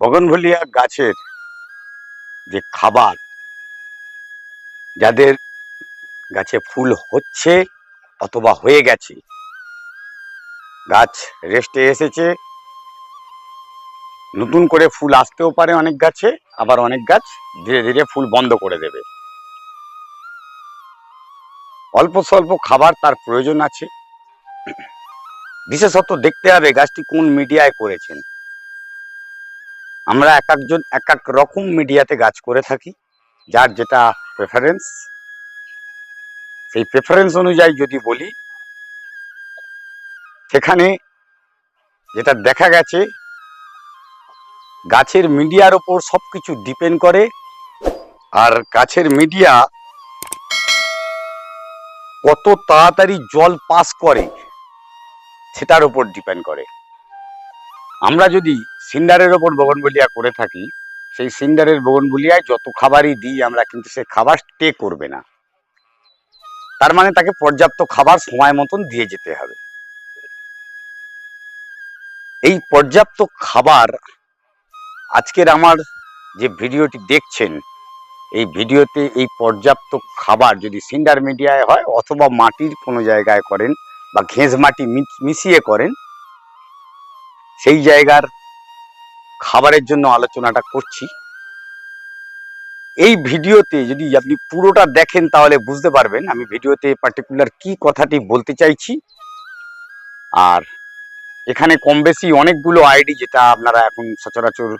বগনভলিয়া গাছের যে খাবার যাদের গাছে ফুল হচ্ছে অথবা হয়ে গেছে গাছ রেস্টে এসেছে। নতুন করে ফুল আসতেও পারে অনেক গাছে, আবার অনেক গাছ ধীরে ধীরে ফুল বন্ধ করে দেবে। অল্প স্বল্প খাবার তার প্রয়োজন আছে। বিশেষত দেখতে হবে গাছটি কোন মিডিয়ায় করেছেন। আমরা এক একজন, এক এক রকম মিডিয়াতে গাছ করে থাকি, যার যেটা প্রেফারেন্স সেই প্রেফারেন্স অনুযায়ী যদি বলি, সেখানে যেটা দেখা গেছে গাছের মিডিয়ার ওপর সবকিছু ডিপেন্ড করে, আর গাছের মিডিয়া কত তাড়াতাড়ি জল পাস করে, সেটার ওপর ডিপেন্ড করে। আমরা যদি সিন্ডারের ওপর বগনবলিয়া করে থাকি, সেই সিন্ডারের বগনবলিয়ায় যত খাবারই দিই আমরা, কিন্তু সে খাবার স্টে করবে না। তার মানে তাকে পর্যাপ্ত খাবার সময় মতন দিয়ে যেতে হবে। এই পর্যাপ্ত খাবার আজকের আমার যে ভিডিওটি দেখছেন, এই ভিডিওতে এই পর্যাপ্ত খাবার যদি সিন্ডার মিডিয়ায় হয় অথবা মাটির কোনো জায়গায় করেন বা ঘেঁজ মাটি মিশিয়ে করেন, সেই জায়গার খাবারের জন্য আলোচনাটা করছি। এই ভিডিওতে যদি আপনি পুরোটা দেখেন তাহলে বুঝতে পারবেন আমি ভিডিওতে পার্টিকুলার কি কথাটি বলতে চাইছি। আর এখানে কম বেশি অনেকগুলো আইডি যেটা আপনারা এখন সচরাচর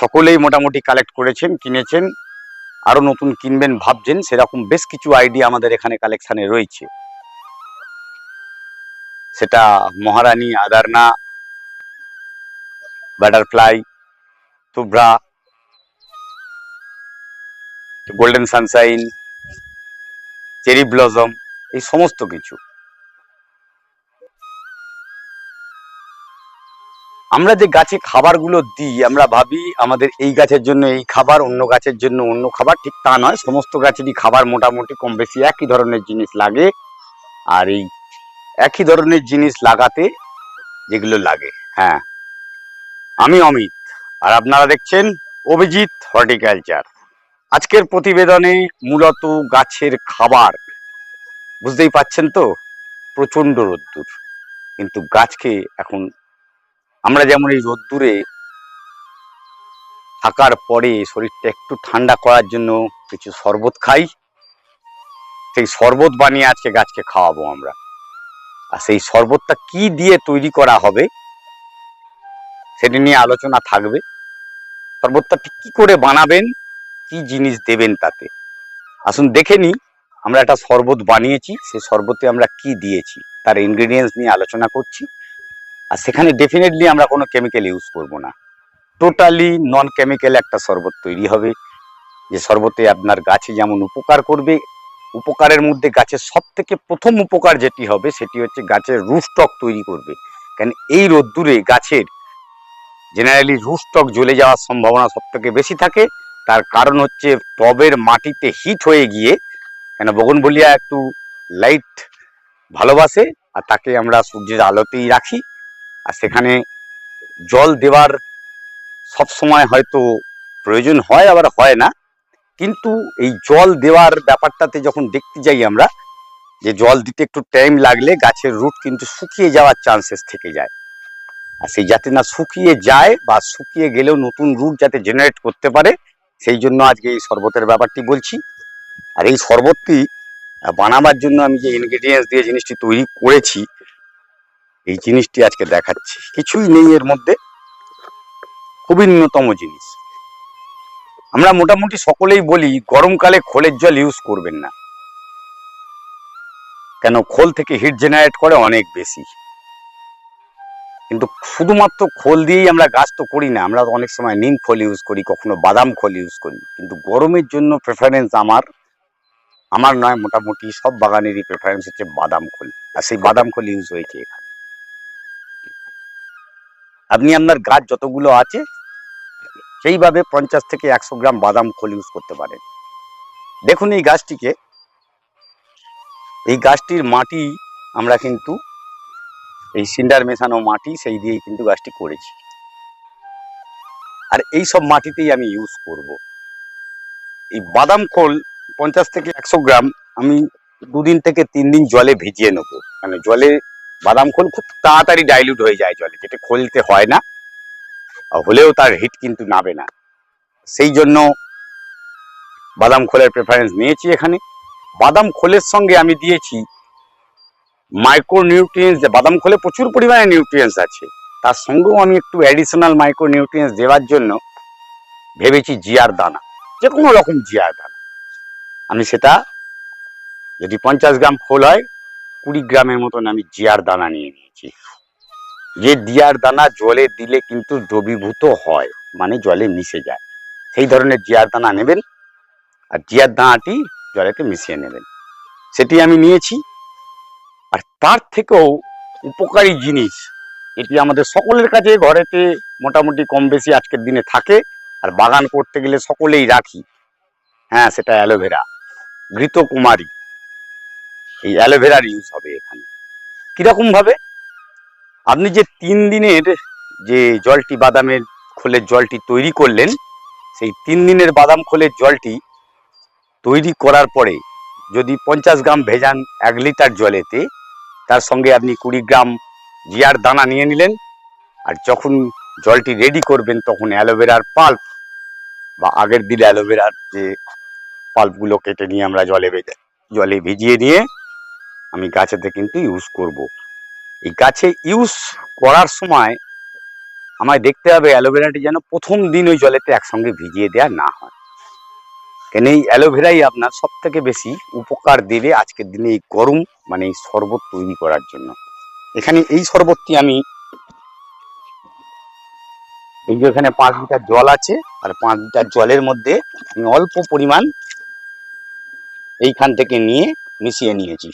সকলেই মোটামুটি কালেক্ট করেছেন, কিনেছেন, আরও নতুন কিনবেন ভাবছেন, সেরকম বেশ কিছু আইডিয়া আমাদের এখানে কালেকশনে রয়েছে। সেটা মহারানী আদারনা বাটারফ্লাই তুব্রা গোল্ডেন সানশাইন চেরি ব্লজম এই সমস্ত কিছু। আমরা যে গাছে খাবারগুলো দিই, আমরা ভাবি আমাদের এই গাছের জন্য এই খাবার, অন্য গাছের জন্য অন্য খাবার, ঠিক তা নয়। সমস্ত গাছেরই খাবার মোটামুটি কম বেশি একই ধরনের জিনিস লাগে। আর এই একই ধরনের জিনিস লাগাতে যেগুলো লাগে হ্যাঁ। আমি অমিত, আর আপনারা দেখছেন অভিজিৎ হর্টিকালচার। আজকের প্রতিবেদনে মূলত গাছের খাবার, বুঝতেই পাচ্ছেন তো? প্রচণ্ড রোদ্দুর, কিন্তু গাছকে এখন আমরা যেমন এই রোদ্দুরে থাকার পরে শরীরটা একটু ঠান্ডা করার জন্য কিছু শরবত খাই। সেই শরবত বানিয়ে আজকে গাছকে খাওয়াবো আমরা। আর সেই শরবতটা কি দিয়ে তৈরি করা হবে সেটি নিয়ে আলোচনা থাকবে। শরবতটা ঠিক কি করে বানাবেন, কি জিনিস দেবেন তাতে? আসুন দেখে নিই, আমরা একটা শরবত বানিয়েছি সেই শরবতে আমরা কি দিয়েছি, তার ইনগ্রেডিয়েন্টস নিয়ে আলোচনা করছি। আর সেখানে ডেফিনেটলি আমরা কোনো কেমিক্যাল ইউজ করব না। টোটালি নন কেমিক্যাল একটা শরবত তৈরি হবে, যে শরবতে আপনার গাছে যেমন উপকার করবে, উপকারের মধ্যে গাছের সব থেকে প্রথম উপকার যেটি হবে সেটি হচ্ছে গাছের রুস্টক তৈরি করবে। কেন এই রোদ্দুরে গাছের জেনারেলি রুস্টক জ্বলে যাওয়ার সম্ভাবনা সব থেকে বেশি থাকে, তার কারণ হচ্ছে টবের মাটিতে হিট হয়ে গিয়ে, কেন বগনবলিয়া একটু লাইট ভালোবাসে, আর তাকে আমরা সূর্যের আলোতেই রাখি। আর সেখানে জল দেওয়ার সব সময় হয়তো প্রয়োজন হয়, আবার হয় না। কিন্তু এই জল দেওয়ার ব্যাপারটাতে যখন দেখতে যাই আমরা, যে জল দিতে একটু টাইম লাগলে গাছের রুট কিন্তু শুকিয়ে যাওয়ার চান্সেস থেকে যায়। আর সেই যাতে না শুকিয়ে যায় বা শুকিয়ে গেলেও নতুন রুট যাতে জেনারেট করতে পারে, সেই জন্য আজকে এই শরবতের ব্যাপারটি বলছি। আর এই শরবতটি বানাবার জন্য আমি যে ইনগ্রেডিয়েন্টস দিয়ে জিনিসটি তৈরি করেছি এই জিনিসটি আজকে দেখাচ্ছি। কিছুই নেই এর মধ্যে। খুবই ন্যূনতম জিনিস। আমরা মোটামুটি সকলেই বলি, গরমকালে খোলের জল ইউজ করবেন না। কেন? খোল থেকে হিট জেনারেট করে অনেক বেশি। কিন্তু শুধুমাত্র খোল দিয়েই আমরা গাছ তো করি না। আমরা অনেক সময় নিম খোল ইউজ করি, কখনো বাদাম খোল ইউজ করি। কিন্তু গরমের জন্য প্রেফারেন্স আমার আমার নয়, মোটামুটি সব বাগানেরই প্রেফারেন্স হচ্ছে বাদাম খোল। আর সেই বাদাম খোল ইউজ হয়েছে এখানে। আপনি আপনার গাছ যতগুলো আছে, সেইভাবে পঞ্চাশ থেকে একশো গ্রাম বাদাম খোল ইউজ করতে পারেন। দেখুন এই গাছটিকে, এই গাছটির মাটি আমরা কিন্তু, এই সিন্ডার মেশানো মাটি সেই দিয়েই কিন্তু গাছটি করেছি। আর এই সব মাটিতেই আমি ইউজ করব। এই বাদাম খোল পঞ্চাশ থেকে একশো গ্রাম আমি দুদিন থেকে তিন দিন জলে ভিজিয়ে নেব। মানে জলে বাদাম খোল খুব তাড়াতাড়ি ডাইলিউট হয়ে যায় জলে, যেটা খোলতে হয় না হলেও তার হিট কিন্তু নাবে না। সেই জন্য বাদাম খোলের প্রেফারেন্স নিয়েছি এখানে। বাদাম খোলের সঙ্গে আমি দিয়েছি মাইক্রো নিউট্রিয়েন্টস বাদাম খোলে প্রচুর পরিমাণে নিউট্রিয়েন্টস আছে। তার সঙ্গেও আমি একটু অ্যাডিশনাল মাইক্রো নিউট্রিয়েন্টস দেওয়ার জন্য ভেবেছি জিয়ার দানা যে কোনো রকম জিয়ার দানা। আমি সেটা যদি পঞ্চাশ গ্রাম খোল হয় কুড়ি গ্রামের মতন আমি জিয়ার দানা নিয়ে নিয়েছি। যে জিয়ার দানা জলে দিলে কিন্তু দ্রবীভূত হয় মানে জলে মিশে যায়। সেই ধরনের জিয়ার দানা নেবেন আর জিয়ার দানাটি জলেতে মিশিয়ে নেবেন। সেটি আমি নিয়েছি। আর তার থেকেও উপকারী জিনিস, এটি আমাদের সকলের কাছে ঘরেতে মোটামুটি কম বেশি আজকের দিনে থাকে, আর বাগান করতে গেলে সকলেই রাখি। হ্যাঁ সেটা অ্যালোভেরা। ঘৃতকুমারী। এই অ্যালোভেরার ইউজ হবে এখানে। কীরকম ভাবে? আপনি যে তিন দিনের যে জলটি বাদামের খোলের জলটি তৈরি করলেন, সেই তিন দিনের বাদাম খোলের জলটি তৈরি করার পরে যদি পঞ্চাশ গ্রাম ভেজান এক লিটার জলেতে, তার সঙ্গে আপনি কুড়ি গ্রাম জিয়ার দানা নিয়ে নিলেন, আর যখন জলটি রেডি করবেন, তখন অ্যালোভেরার পাল্প বা আগের দিন অ্যালোভেরার যে পাল্পগুলো কেটে নিয়ে আমরা জলে ভেজে জলে ভিজিয়ে নিয়ে আমি গাছেতে কিন্তু ইউজ করব। এই গাছে ইউজ করার সময় আমায় দেখতে হবে অ্যালোভেরাটি যেন প্রথম দিন ওই জলেতে একসঙ্গে ভিজিয়ে দেওয়া না হয়। কেন এই অ্যালোভেরাই আপনার সব থেকে বেশি উপকার দেবে আজকের দিনে এই গরম মানে এই শরবত তৈরি করার জন্য। এখানে এই শরবতটি আমি এই যে এখানে পাঁচ লিটার জল আছে, আর পাঁচ লিটার জলের মধ্যে আমি অল্প পরিমাণ এইখান থেকে নিয়ে মিশিয়ে নিয়েছি।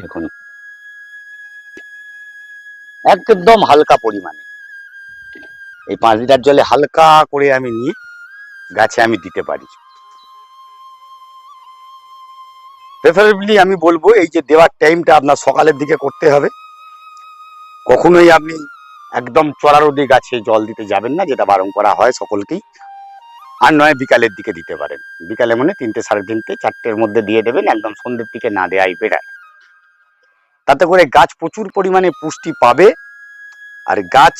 দেখুন। একদম হালকা পরিমাণে। এই পাঁচ লিটার জলে হালকা করে আমি নিয়ে গাছে আমি দিতে পারি। প্রেফারেবলি আমি বলব, এই যে দেওয়ার টাইমটা আপনার সকালের দিকে করতে হবে। কখনোই আপনি একদম চড়া রোদে গাছে জল দিতে যাবেন না, যেটা বারণ করা হয় সকলকেই। আর নয়, বিকালের দিকে দিতে পারেন। বিকালে মানে তিনটে সাড়ে তিনটে, চারটের মধ্যে দিয়ে দেবেন, একদম সন্ধ্যের দিকে না দেওয়াই বেড়ায়। তাতে করে গাছ প্রচুর পরিমাণে পুষ্টি পাবে। আর গাছ,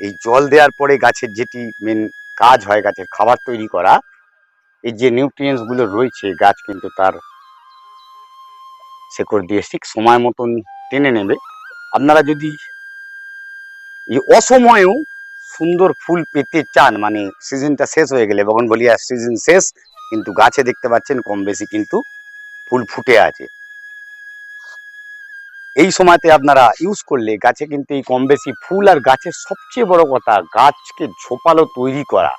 এই জল দেওয়ার পরে গাছের যেটি মেন কাজ হয় গাছের খাবার তৈরি করা, এই যে নিউট্রিয়েন্টসগুলো রয়েছে, গাছ কিন্তু তার শেকড় দিয়ে ঠিক সময় মতন টেনে নেবে। আপনারা যদি এই অসময়েও সুন্দর ফুল পেতে চান মানে সিজনটা শেষ হয়ে গেলে বগনভলিয়া সিজন শেষ, কিন্তু গাছে দেখতে পাচ্ছেন কম বেশি কিন্তু ফুল ফুটে আছে। এই সময়তে আপনারা ইউজ করলে গাছে কিন্তু এই কম বেশি ফুল আর গাছের সবচেয়ে বড় কথা, গাছকে ঝোপালো তৈরি করা।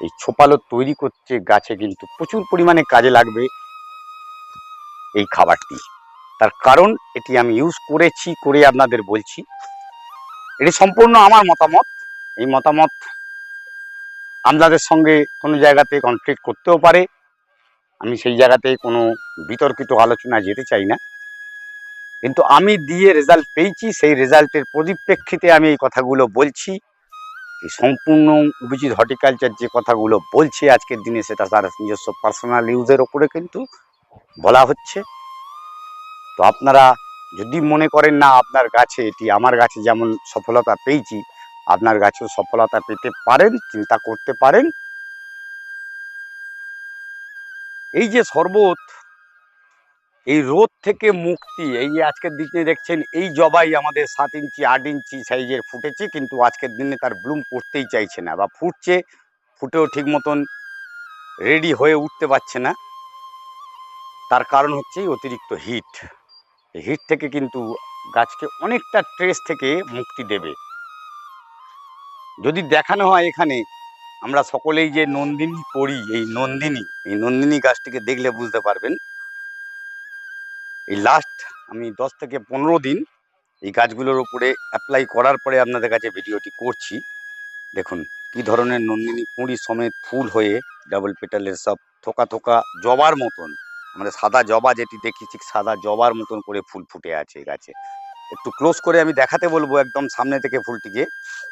এই ছোপালো তৈরি করতে গাছে কিন্তু প্রচুর পরিমাণে কাজে লাগবে এই খাবারটি। তার কারণ এটি আমি ইউজ করেছি, করে আপনাদের বলছি। এটি সম্পূর্ণ আমার মতামত। এই মতামত আপনাদের সঙ্গে কোনো জায়গাতে কনফ্লিক্ট করতেও পারে। আমি সেই জায়গাতে কোনো বিতর্কিত আলোচনা যেতে চাই না। কিন্তু আমি দিয়ে রেজাল্ট পেয়েছি, সেই রেজাল্টের পরিপ্রেক্ষিতে আমি এই কথাগুলো বলছি। সম্পূর্ণ অভিজিৎ হর্টিকালচার যে কথাগুলো বলছে আজকের দিনে, সেটা তার নিজস্ব পার্সোনাল ইউজের ওপরে কিন্তু বলা হচ্ছে। তো আপনারা যদি মনে করেন না, আপনার গাছে এটি আমার গাছে যেমন সফলতা পেয়েছি, আপনার গাছেও সফলতা পেতে পারেন, চিন্তা করতে পারেন। এই যে শরবত এই রোদ থেকে মুক্তি, এই যে আজকের দিনে দেখছেন, এই জবাই আমাদের সাত ইঞ্চি, আট ইঞ্চি সাইজের ফুটেছে, কিন্তু আজকের দিনে তার ব্লুম করতেই চাইছে না বা ফুটছে, ফুটেও ঠিক মতন রেডি হয়ে উঠতে পারছে না। তার কারণ হচ্ছে অতিরিক্ত হিট। হিট থেকে কিন্তু গাছকে অনেকটা ট্রেস থেকে মুক্তি দেবে। যদি দেখানো হয় এখানে, আমরা সকলেই যে নন্দিনী করি এই নন্দিনী এই নন্দিনী গাছটিকে দেখলে বুঝতে পারবেন এই লাস্ট আমি দশ থেকে পনেরো দিন এই গাছগুলোর উপরে অ্যাপ্লাই করার পরে আপনাদের কাছে ভিডিওটি করছি। দেখুন, কি ধরনের নন্দিনী কুঁড়ি সমেত ফুল হয়ে ডাবল পেটালের সব থোকা থোকা জবার মতন আমাদের সাদা জবা যেটি দেখি ঠিক সাদা জবার মতন করে ফুল ফুটে আছে গাছে। একটু ক্লোজ করে আমি দেখাতে বলব একদম সামনে থেকে ফুলটিকে,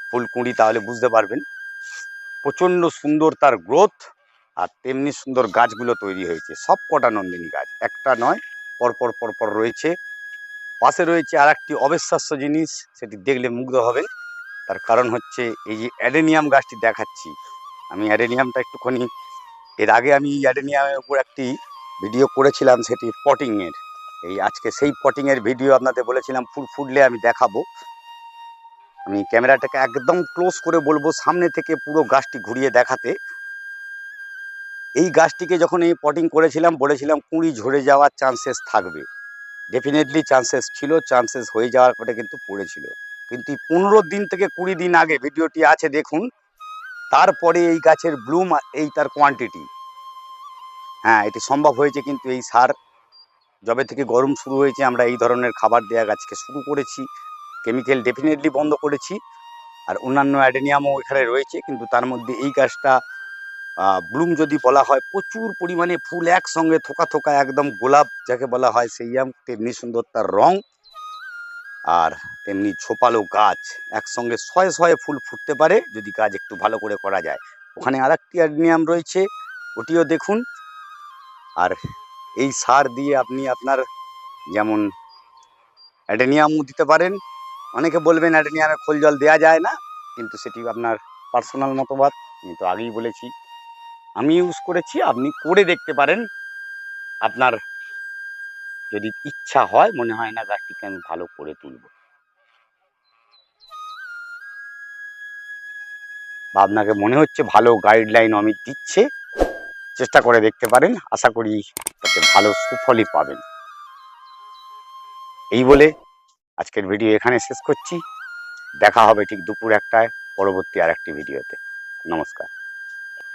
ফুল কুঁড়ি তাহলে বুঝতে পারবেন। প্রচণ্ড সুন্দর তার গ্রোথ আর তেমনি সুন্দর গাছগুলো তৈরি হয়েছে সব কটা নন্দিনী গাছ, একটা নয় পরপর পরপর রয়েছে। পাশে রয়েছে আর একটি অবিশ্বাস্য জিনিস, সেটি দেখলে মুগ্ধ হবেন। তার কারণ হচ্ছে এই যে অ্যাডেনিয়াম গাছটি দেখাচ্ছি। আমি অ্যাডেনিয়ামটা একটুখানি, এর আগে আমি অ্যাডেনিয়ামের উপর একটি ভিডিও করেছিলাম, সেটি পটিংয়ের। এই আজকে সেই পটিংয়ের ভিডিও আপনাদের বলেছিলাম, ফুল ফুটলে আমি দেখাবো। আমি ক্যামেরাটাকে একদম ক্লোজ করে বলব, সামনে থেকে পুরো গাছটি ঘুরিয়ে দেখাতে। এই গাছটিকে যখন এই পটিং করেছিলাম, বলেছিলাম কুঁড়ি ঝরে যাওয়ার চান্সেস থাকবে। ডেফিনেটলি চান্সেস ছিল চান্সেস হয়ে যাওয়ার পরে কিন্তু পড়েছিল। কিন্তু পনেরো দিন থেকে কুড়ি দিন আগে ভিডিওটি আছে, দেখুন, তারপরে এই গাছের ব্লুম এই তার কোয়ান্টিটি হ্যাঁ এটি সম্ভব হয়েছে কিন্তু এই সার যবে থেকে গরম শুরু হয়েছে, আমরা এই ধরনের খাবার দেওয়া গাছকে শুরু করেছি। কেমিক্যাল ডেফিনেটলি বন্ধ করেছি। আর অন্যান্য অ্যাডেনিয়ামও এখানে রয়েছে, কিন্তু তার মধ্যে এই গাছটা ব্লুম যদি বলা হয়, প্রচুর পরিমাণে ফুল একসঙ্গে থোকা থোকা একদম গোলাপ যাকে বলা হয়, সেই আম, তেমনি সুন্দর তার রং। আর তেমনি ছোপালো গাছ একসঙ্গে শয়ে শয়ে ফুল ফুটতে পারে, যদি কাজ একটু ভালো করে করা যায়। ওখানে আর একটি অ্যাডেনিয়াম রয়েছে, ওটিও দেখুন। আর এই সার দিয়ে আপনি আপনার যেমন অ্যাডেনিয়ামও দিতে পারেন। অনেকে বলবেন অ্যাডেনিয়ামে খোল জল দেওয়া যায় না, কিন্তু সেটি আপনার পার্সোনাল মতবাদ, আমি তো আগেই বলেছি। আমি ইউজ করেছি, আপনি করে দেখতে পারেন। আপনার যদি ইচ্ছা হয়, মনে হয় না গাছটিকে আমি ভালো করে তুলব। বা আপনাকে মনে হচ্ছে ভালো গাইডলাইন অমিত দিচ্ছে, চেষ্টা করে দেখতে পারেন। আশা করি তাতে ভালো সুফলই পাবেন। এই বলে আজকের ভিডিও এখানে শেষ করছি। দেখা হবে ঠিক দুপুর একটায়, পরবর্তী আর একটি ভিডিওতে। নমস্কার।